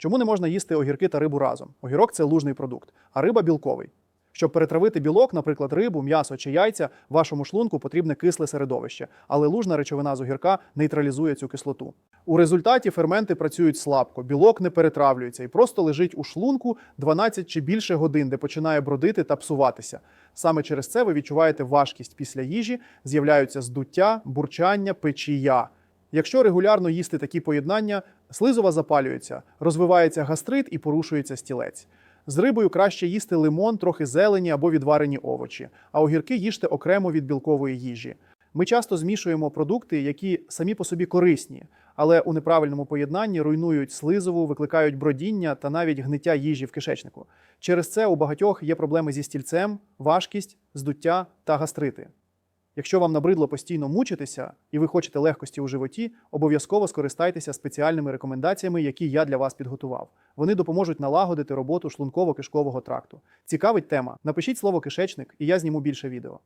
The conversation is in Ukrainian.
Чому не можна їсти огірки та рибу разом? Огірок це лужний продукт, а риба білковий. Щоб перетравити білок, наприклад, рибу, м'ясо чи яйця, вашому шлунку потрібне кисле середовище, але лужна речовина з огірка нейтралізує цю кислоту. У результаті ферменти працюють слабко, білок не перетравлюється і просто лежить у шлунку 12 чи більше годин, де починає бродити та псуватися. Саме через це ви відчуваєте важкість після їжі, з'являються здуття, бурчання, печія. Якщо регулярно їсти такі поєднання, слизова запалюється, розвивається гастрит і порушується стілець. З рибою краще їсти лимон, трохи зелені або відварені овочі, а огірки їжте окремо від білкової їжі. Ми часто змішуємо продукти, які самі по собі корисні, але у неправильному поєднанні руйнують слизову, викликають бродіння та навіть гниття їжі в кишечнику. Через це у багатьох є проблеми зі стільцем, важкість, здуття та гастрити. Якщо вам набридло постійно мучитися і ви хочете легкості у животі, обов'язково скористайтеся спеціальними рекомендаціями, які я для вас підготував. Вони допоможуть налагодити роботу шлунково-кишкового тракту. Цікавить тема? Напишіть слово кишечник, і я зніму більше відео.